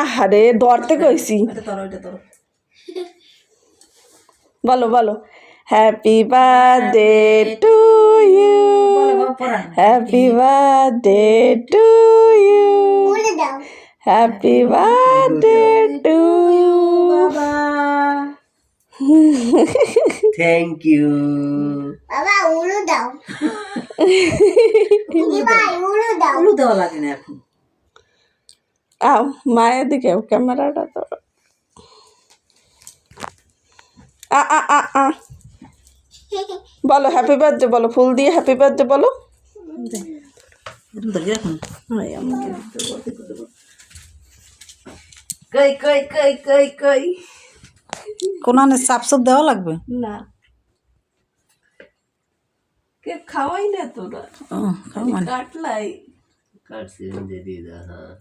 আহারে ধরতে কইছি বলো বলো। Happy birthday to you happy birthday to you happy birthday to you বাবা। থ্যাংক ইউ বাবা উড়ু দাও। দিদিমা উড়ু দাও। দেওয়া লাগে না এখন। আও মায়ের দিকে ক্যামেরাটা তো। আ আ আ আ। বলো হ্যাপি বার্থডে বলো ফুল দিয়ে হ্যাপি বার্থডে বলো। কই কই কই কই কই? কোনানে চাপ চাপ দেওয়া লাগবে? না। কে খাওয়াই না তোরা? খাও কাটলাই কাটছি দিয়ে দিয়ে দাও হ্যাঁ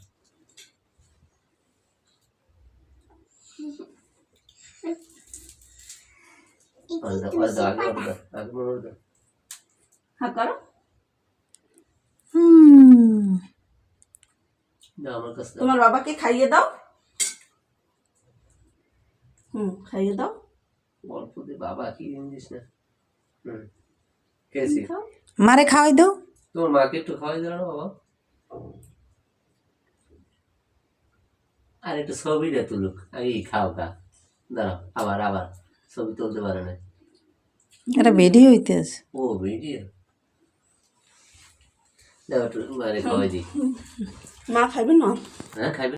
দাও দাও দাও দাও করো দাও দাও তোমার বাবাকে খাইয়ে দাও। হুম খাইয়ে দাও। অল্প দে বাবা কি জিনিস না। হুম মারে খাওয়াই দাও। তোমার মাকে একটু খাওয়াই দিল না বাবা? আর ছবি ছবিটা তুলুক। আগে খাও খা। দাঁড়াও আবার আবার। ছবি তুলতে পারে না। এটা ভিডিও হইতে আছে। ও ভিডিও দাও একটু মানে খাওয়াই দিই। মা খাইবে না? হ্যাঁ খাইবে।